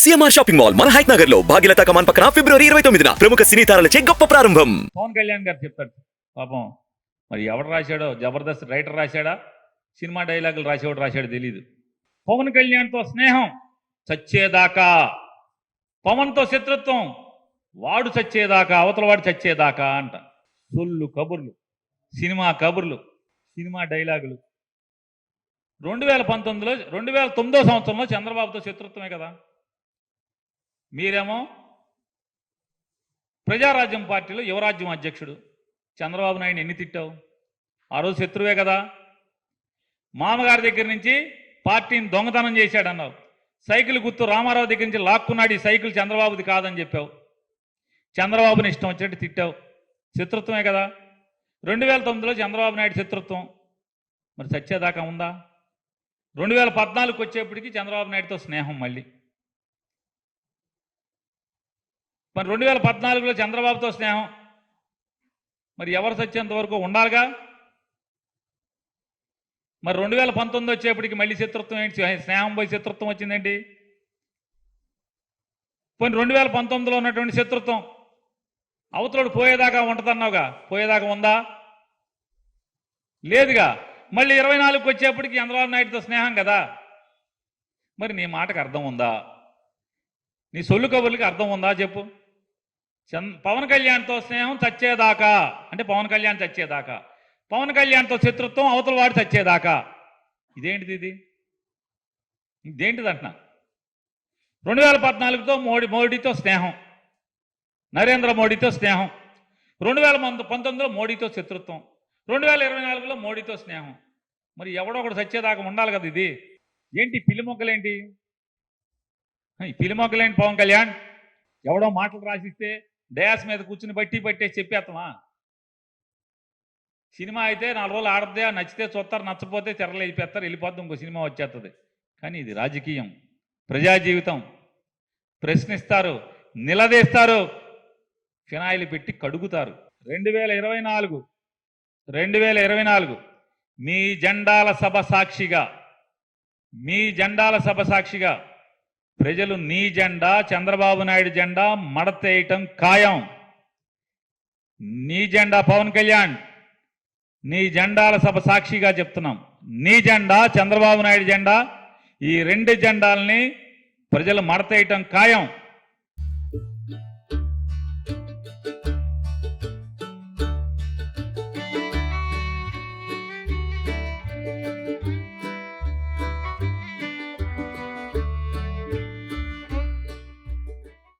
CMR shopping mall మన హైట్ నగర్లో భాగ్యలత కమాన్ పక్కన ఫిబ్రవరి ఇరవై తొమ్మిదిన ప్రముఖ సినీ తారలచే గొప్ప ప్రారంభం. పవన్ కళ్యాణ్ గారు చెప్తాడు పాపం మరి ఎవడు రాశాడో జబర్దస్త్ రైటర్ రాశాడా సినిమా డైలాగులు రాసేవాడు రాశాడో తెలియదు పవన్ కళ్యాణ్తో స్నేహం చచ్చేదాకా పవన్తో శత్రుత్వం వాడు చచ్చేదాకా అవతల వాడు చచ్చేదాకా అంట. సొల్లు కబుర్లు సినిమా కబుర్లు సినిమా డైలాగులు. రెండు వేల పంతొమ్మిదిలో రెండు వేల తొమ్మిదో సంవత్సరంలో చంద్రబాబుతో శత్రుత్వమే కదా. మీరేమో ప్రజారాజ్యం పార్టీలో యువరాజ్యం అధ్యక్షుడు. చంద్రబాబు నాయుడు ఎన్ని తిట్టావు? ఆ రోజు శత్రువే కదా. మామగారి దగ్గర నుంచి పార్టీని దొంగతనం చేశాడు అన్నావు సైకిల్ గుర్తు రామారావు దగ్గర నుంచి లాక్కున్నాడు ఈ సైకిల్ చంద్రబాబుది కాదని చెప్పావు. చంద్రబాబుని ఇష్టం వచ్చినట్టు తిట్టావు. శత్రుత్వమే కదా. రెండు వేల తొమ్మిదిలో చంద్రబాబు నాయుడు శత్రుత్వం. మరి సత్యేదాకా ఉందా? రెండు వేల పద్నాలుగుకి వచ్చేప్పటికి చంద్రబాబు నాయుడుతో స్నేహం మళ్ళీ. మరి రెండు వేల పద్నాలుగులో చంద్రబాబుతో స్నేహం. మరి ఎవరు చచ్చేంత వరకు ఉండాలిగా? మరి రెండు వేల పంతొమ్మిది వచ్చేప్పటికి మళ్ళీ శత్రుత్వం ఏంటి? స్నేహం పోయి శత్రుత్వం వచ్చిందేంటి? పోనీ రెండు వేల పంతొమ్మిదిలో ఉన్నటువంటి శత్రుత్వం అవతలోడు పోయేదాకా ఉంటుందన్నావుగా? పోయేదాకా ఉందా? లేదుగా. మళ్ళీ ఇరవై నాలుగుకి వచ్చేప్పటికి చంద్రబాబు నాయుడుతో స్నేహం కదా? మరి నీ మాటకు అర్థం ఉందా? నీ సొల్లు కబుర్లకి అర్థం ఉందా చెప్పు? పవన్ కళ్యాణ్తో స్నేహం చచ్చేదాకా అంటే పవన్ కళ్యాణ్ చచ్చేదాకా. పవన్ కళ్యాణ్తో శత్రుత్వం అవతల వాడు చచ్చేదాకా. ఇదేంటిది ఇది? ఇదేంటిది అంటున్నా రెండు వేల పద్నాలుగుతో మోడీ మోడీతో స్నేహం. నరేంద్ర మోడీతో స్నేహం. రెండు వేల పంతొమ్మిదిలో మోడీతో శత్రుత్వం. రెండు వేల ఇరవై నాలుగులో మోడీతో స్నేహం. మరి ఎవడో ఒకడు చచ్చేదాకా ఉండాలి కదా ఇది. ఏంటి పిలిమొక్కలేంటి ఈ మొక్కలేంటి పవన్ కళ్యాణ్? ఎవడో మాటలు రాసిస్తే డయాస్ మీద కూర్చుని బట్టి పట్టేసి చెప్పేస్తామా సినిమా అయితే నాలుగు రోజులు ఆడద్దే నచ్చితే చూస్తారు నచ్చపోతే తెరలు వెళ్ళిపోతారు వెళ్ళిపోద్దాం ఇంకో సినిమా వచ్చేస్తుంది కానీ ఇది రాజకీయం. ప్రజా జీవితం. ప్రశ్నిస్తారు నిలదీస్తారు ఫినాయిల్ పెట్టి కడుగుతారు. రెండు వేల ఇరవై నాలుగు రెండు వేల ఇరవై నాలుగు మీ జెండాల సభ సాక్షిగా మీ జెండాల సభ సాక్షిగా ప్రజలు నీ జెండా చంద్రబాబు నాయుడు జెండా మడతేయటం ఖాయం. నీ జెండా పవన్ కళ్యాణ్. నీ జెండాల సభ సాక్షిగా చెప్తున్నాం. నీ జెండా చంద్రబాబు నాయుడు జెండా ఈ రెండు జెండాల్ని ప్రజలు మడతేయటం ఖాయం.